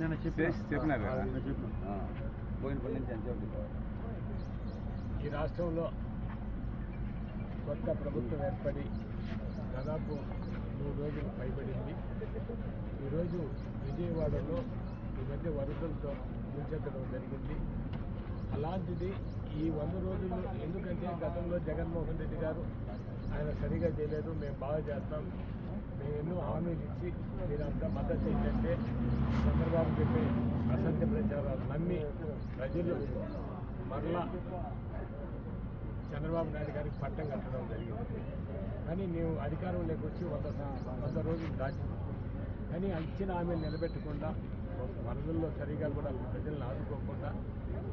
నేను కదా? చెప్పిన. ఆ, పోయినప్పటి నుంచి అని చెప్పి ఈ రాష్ట్రంలో కొత్త ప్రభుత్వం ఏర్పడి దాదాపు మూడు రోజులు పైబడింది. ఈరోజు విజయవాడలో ఈ మధ్య వరదలతో ముంచెత్తడం జరిగింది. అలాంటిది ఈ వంద రోజులు ఎందుకంటే గతంలో జగన్మోహన్ రెడ్డి గారు ఆయన సరిగా చేయలేదు మేము బాగా చేస్తాం. ఎన్నో హామీలు ఇచ్చి మీరంతా మద్దతు ఏంటంటే చంద్రబాబు చెప్పే అసత్య ప్రచారాలు నమ్మి ప్రజలు మరలా చంద్రబాబు నాయుడు గారికి పట్టం కట్టడం జరిగింది. కానీ నీవు అధికారంలోకి వచ్చి వంద వంద రోజులు దాటి కానీ ఇచ్చిన హామీ నిలబెట్టకుండా వరదల్లో సరిగా కూడా ప్రజలను ఆదుకోకుండా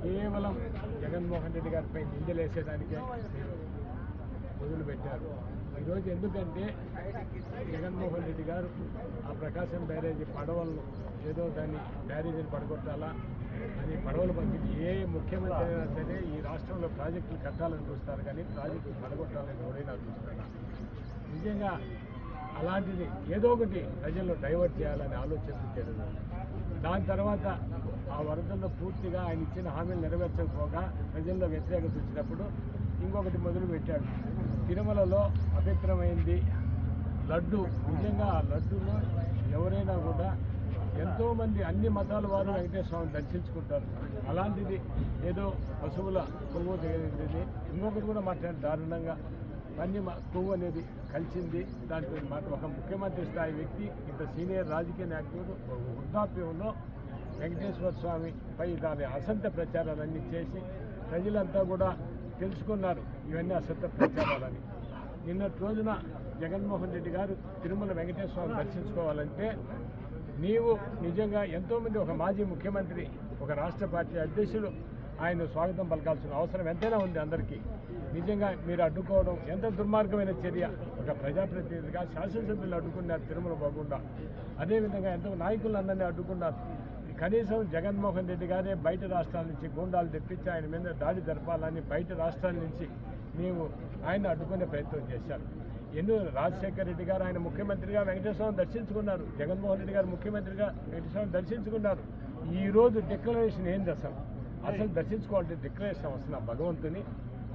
కేవలం జగన్మోహన్ రెడ్డి గారిపై నిందలేసేదానికే మీరు మొదలుపెట్టారు ఈరోజు ఎందుకంటే జగన్మోహన్ రెడ్డి గారు ఆ ప్రకాశం బ్యారేజీ పడవలను ఏదో దాన్ని బ్యారేజీని పడగొట్టాలా అని పడవలు పంపించి ఏ ముఖ్యమంత్రి అయినా సరే ఈ రాష్ట్రంలో ప్రాజెక్టులు కట్టాలని చూస్తారు కానీ ప్రాజెక్టులు పడగొట్టాలని ఎవరైనా చూస్తారు? నిజంగా అలాంటిది ఏదో ఒకటి ప్రజల్లో డైవర్ట్ చేయాలని ఆలోచించారు దాని తర్వాత ఆ వరదల్లో పూర్తిగా ఆయన ఇచ్చిన హామీలు నెరవేర్చకపోగా ప్రజల్లో వ్యతిరేకత వచ్చినప్పుడు ఇంకొకటి మొదలు పెట్టాడు తిరుమలలో అభిత్రమైంది లడ్డు నిజంగా ఆ లడ్డులో ఎవరైనా కూడా ఎంతోమంది అన్ని మతాల వారు వెంకటేశ్వర స్వామిని దర్శించుకుంటారు. అలాంటిది ఏదో పశువుల కొవ్వు తగిలింది ఇంకొకటి కూడా మాట్లాడి దారుణంగా. అన్ని కొవ్వు అనేది కలిసింది. దాంట్లో మాట ఒక ముఖ్యమంత్రి స్థాయి వ్యక్తి ఇంత సీనియర్ రాజకీయ నాయకుడు వృద్ధాప్యంలో వెంకటేశ్వర స్వామి పై దాని అసంత ప్రచారాలన్నీ చేసి ప్రజలంతా కూడా తెలుసుకున్నారు. ఇవన్నీ అసంత ప్రచారాలని. నిన్నటి రోజున జగన్మోహన్ రెడ్డి గారు తిరుమల వెంకటేశ్వర దర్శించుకోవాలంటే నీవు నిజంగా ఎంతోమంది ఒక మాజీ ముఖ్యమంత్రి ఒక రాష్ట్ర పార్టీ అధ్యక్షుడు ఆయన స్వాగతం పలకాల్సిన అవసరం ఎంతైనా ఉంది అందరికీ. నిజంగా మీరు అడ్డుకోవడం ఎంత దుర్మార్గమైన చర్య? ఒక ప్రజాప్రతినిధిగా శాసనసభ్యులు అడ్డుకున్నారు తిరుమల పోకుండా అదేవిధంగా ఎంతో నాయకులు అందరినీ అడ్డుకున్నారు. కనీసం జగన్మోహన్ రెడ్డి గారే బయట రాష్ట్రాల నుంచి గూండాలు తెప్పించి ఆయన మీద దాడి జరపాలని బయట రాష్ట్రాల నుంచి నీవు ఆయన అడ్డుకునే ప్రయత్నం చేశారు. ఎన్నో రాజశేఖర రెడ్డి గారు ఆయన ముఖ్యమంత్రిగా వెంకటేశ్వరం దర్శించుకున్నారు. జగన్మోహన్ రెడ్డి గారు ముఖ్యమంత్రిగా వెంకటేశ్వరం దర్శించుకున్నారు. ఈరోజు డిక్లరేషన్ ఏంది అసలు? అసలు దర్శించుకోవాలంటే డిక్లరేషన్ అవసరం భగవంతుని.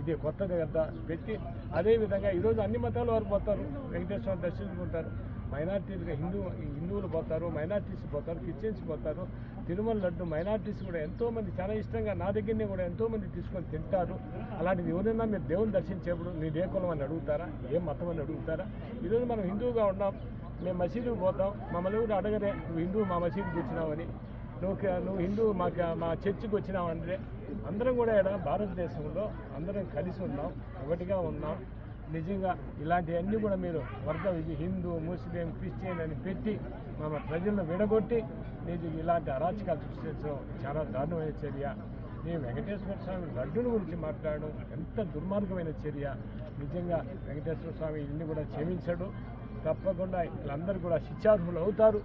ఇది కొత్తగా కదా పెట్టి అదేవిధంగా ఈరోజు అన్ని మతాల వారు పోతారు. వెంకటేశ్వరం దర్శించుకుంటారు మైనార్టీలుగా హిందూ హిందువులు పోతారు మైనార్టీస్ పోతారు క్రిస్టియన్స్ పోతారు. తిరుమల లడ్డు మైనార్టీస్ కూడా ఎంతోమంది చాలా ఇష్టంగా నా దగ్గరనే కూడా ఎంతోమంది తీసుకొని తింటారు. అలాంటిది ఎవరైనా మీరు దేవుని దర్శించేప్పుడు నీ ఏ కులం అని అడుగుతారా? ఏ మతం అని అడుగుతారా? ఈరోజు మనం హిందువుగా ఉన్నాం. మేము మసీదుకు పోతాం. మమ్మల్ని కూడా అడగరే నువ్వు హిందువు మా మసీదుకి వచ్చినావని నువ్వు నువ్వు హిందూ మాకు మా చర్చికి వచ్చినావంటే అందరం కూడా ఇక్కడ భారతదేశంలో అందరం కలిసి ఉన్నాం ఒకటిగా ఉన్నాం. నిజంగా ఇలాంటివన్నీ కూడా మీరు వర్గ హిందూ ముస్లిం క్రిస్టియన్ అని పెట్టి మన ప్రజలను విడగొట్టి నీకు ఇలాంటి అరాచకాలు సృష్టించడం చాలా దారుణమైన చర్య. నేను వెంకటేశ్వర స్వామి లడ్డుని గురించి మాట్లాడడం ఎంత దుర్మార్గమైన చర్య. నిజంగా వెంకటేశ్వర స్వామి ఇన్ని కూడా క్షమించడు. తప్పకుండా వీళ్ళందరూ కూడా శిక్షార్హులు అవుతారు.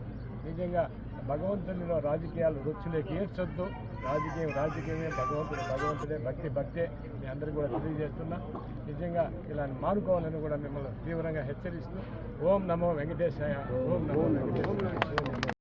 నిజంగా భగవంతునిలో రాజకీయాలు రొచ్చులేకి ఏడ్చొద్దు. రాజకీయం రాజకీయమే భగవంతుడు భగవంతుడే భక్తి భక్తే మీ అందరికీ కూడా తెలియజేస్తున్నా. నిజంగా ఇలా మానుకోవాలని కూడా మిమ్మల్ని తీవ్రంగా హెచ్చరిస్తూ ఓం నమో వెంకటేశాయ ఓం నమో వెంకటేశాయ